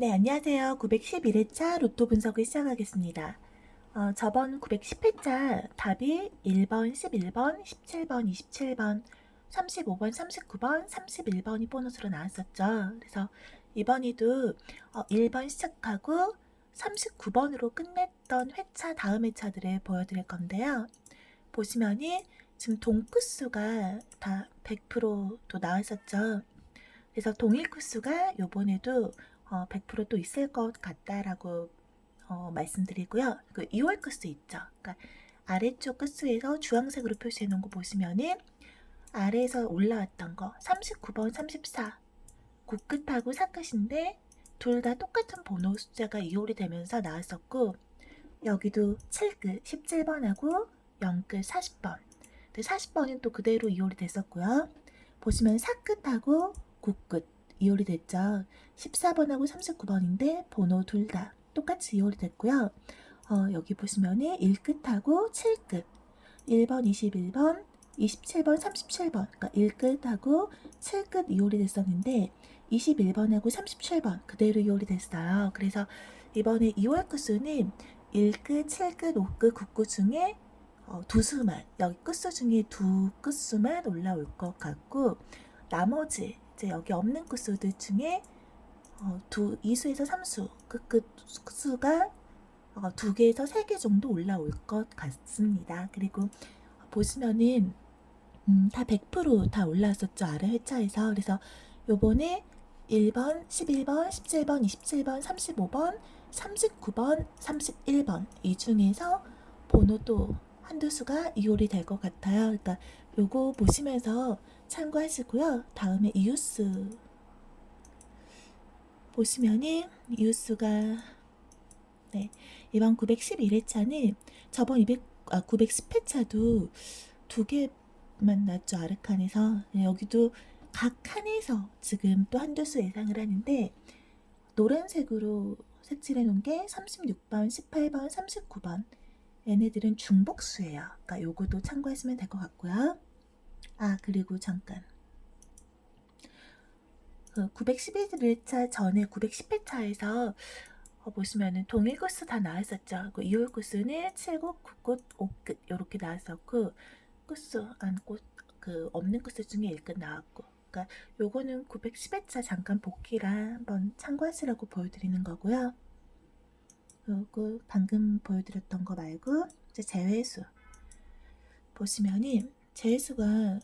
네, 안녕하세요. 911회차 로또 분석을 시작하겠습니다. 어, 저번 910회차 답이 1번, 11번, 17번, 27번, 35번, 39번, 31번이 보너스로 나왔었죠. 그래서 이번에도 어, 1번 시작하고 39번으로 끝냈던 회차 다음 회차들을 보여드릴 건데요. 보시면이 지금 동끝수가 다 100%또 나왔었죠. 그래서 동일 끝수가 요번에도 어, 100%또 있을 것 같다라고 어, 말씀드리고요. 그 2월 끝수 있죠. 그러니까 아래쪽 끝수에서 주황색으로 표시해 놓은 거 보시면은 아래에서 올라왔던 거 39번, 34 국끝하고 사끝인데 둘 다 똑같은 번호 숫자가 2홀이 되면서 나왔었고 여기도 7끝 17번하고 0끝 40번 40번은 또 그대로 2홀이 됐었고요. 보시면 사끝하고 9끝 2홀이 됐죠. 14번하고 39번인데 번호 둘 다 똑같이 2홀이 됐고요. 어, 여기 보시면은 1끝하고 7끝 1번, 21번, 27번, 37번 그러니까 1끝하고 7끝 2홀이 됐었는데 21번하고 37번 그대로 2홀이 됐어요. 그래서 이번에 2월 끝수는 1끝, 7끝, 5끝, 9끝 중에 어, 두 수만 여기 끝수 중에 두 끝수만 올라올 것 같고 나머지 이제 여기 없는 끝수들 중에 어, 두 2수에서 3수 끝끝 수가 어, 두 개에서 세 개 정도 올라올 것 같습니다. 그리고 보시면은 음, 다 100%다 올라왔었죠 아래 회차에서 그래서 요번에 1번, 11번, 17번, 27번, 35번, 39번, 31번 이 중에서 번호도 한두 수가 이홀이 될 것 같아요. 그러니까 요거 보시면서 참고하시고요. 다음에 이웃수 보시면은 이웃수가 네 이번 911회차는 저번 200, 아, 910회차도 두 개만 났죠 아르칸에서 네, 여기도 각 칸에서 지금 또 한두 수 예상을 하는데 노란색으로 색칠해 놓은 게 36번, 18번, 39번 얘네들은 중복수예요. 그러니까 요거도 참고하시면 될 것 같고요. 아 그리고 잠깐 그 911회차 전에 910회차에서 어, 보시면은 동일 코스 다 나왔었죠. 그 2월 코스는 7곳, 9곳, 5끝 이렇게 나왔었고 코스 안꽃 그 없는 코스 중에 1끝 나왔고 그러니까 요거는 910회차 잠깐 복기라 한번 참고하시라고 보여드리는 거고요. 요거 방금 보여드렸던 거 말고 이제 제외수 보시면은 제외수가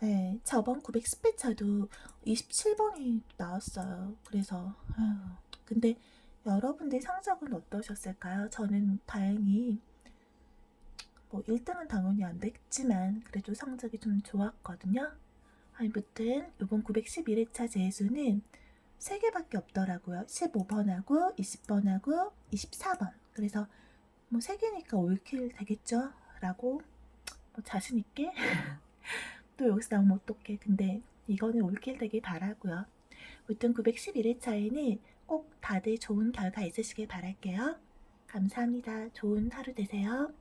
네, 저번 910회차도 27번이 나왔어요. 그래서 아휴, 근데 여러분들 성적은 어떠셨을까요? 저는 다행히 뭐 1등은 당연히 안 됐지만 그래도 성적이 좀 좋았거든요. 아무튼 이번 911회차 재수는 3개밖에 없더라고요. 15번하고 20번하고 24번. 그래서 뭐 3개니까 올킬 되겠죠? 라고 뭐 자신있게 또 여기서 나오면 어떡해. 근데 이거는 올킬 되길 바라고요. 아무튼 911회차에는 꼭 다들 좋은 결과 있으시길 바랄게요. 감사합니다. 좋은 하루 되세요.